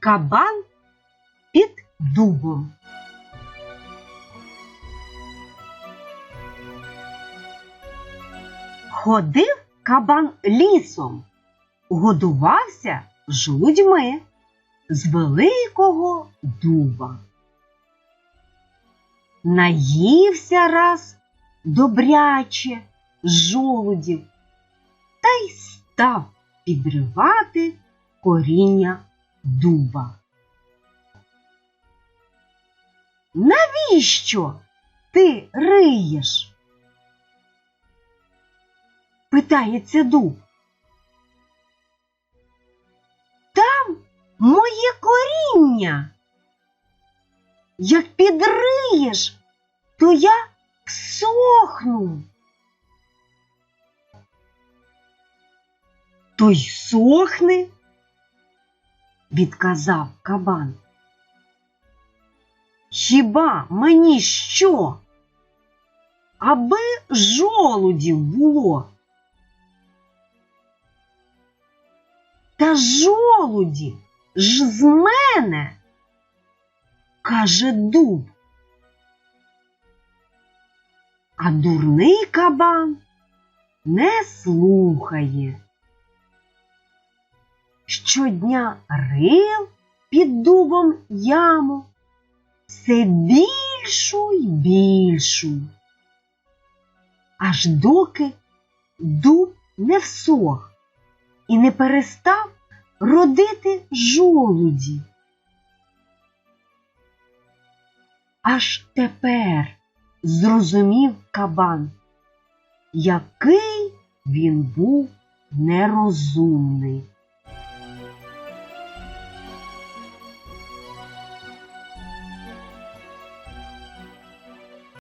Кабан під дубом. Ходив кабан лісом, годувався жудьми з великого дуба. Наївся раз добряче жолудів та й став підривати коріння дуба. Навіщо ти риєш? питається дуб. Там моє коріння. Як підриєш, то я всохну. То й сохни, відказав кабан. Хіба мені що? Аби жолудів було. Та жолуді ж з мене, каже дуб. А дурний кабан не слухає. Щодня рив під дубом яму все більшу й більшу, аж доки дуб не всох і не перестав родити жолуді. Аж тепер зрозумів кабан, який він був нерозумний.